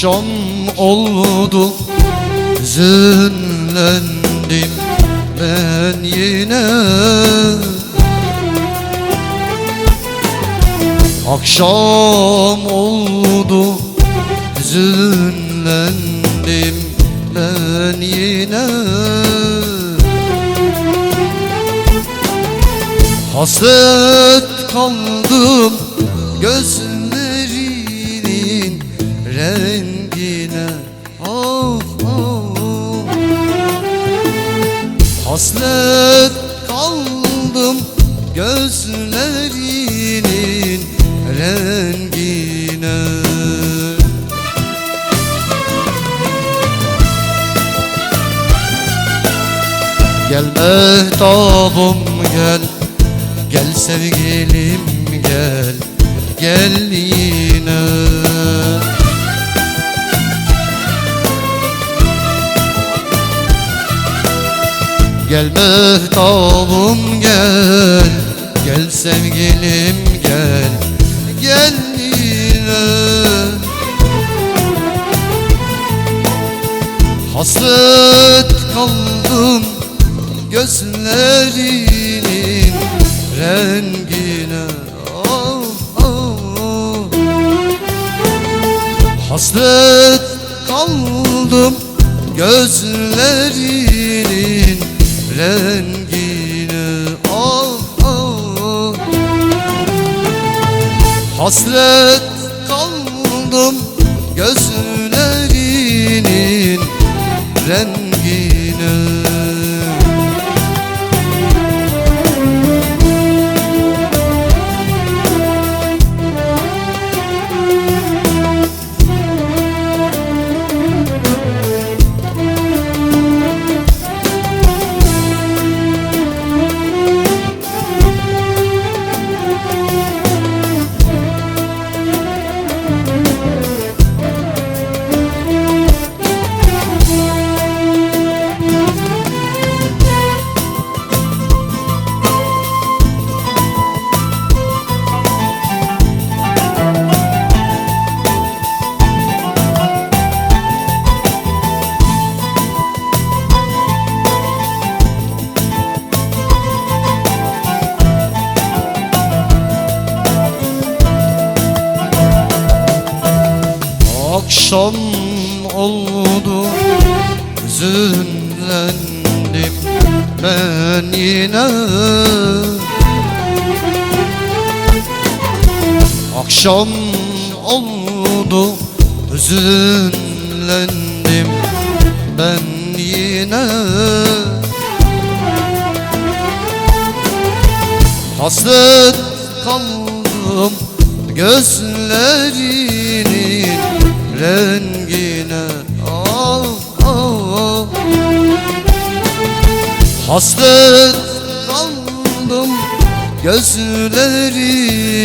Akşam oldu Hüzünlendim ben yine. Akşam oldu Hüzünlendim ben yine. Hasret kaldım gözlerinin rengine ah, ah. Hasret kaldım gözlerinin rengine Gel mehtabım gel Gel sevgilim gel Gel yine Gel mehtabım gel. Gel sevgilim gel. Gel yine. Hasret kaldım gözlerinin rengine. Ah, ah. Hasret kaldım gözlerinin rengine ah, ah. Hasret kaldım gözlerinin Akşam oldu Hüzünlendim ben yine. Akşam oldu Hüzünlendim ben yine. Hasret kaldım gözlerinin rengine ah, ah. Hasret kaldım gözlerinin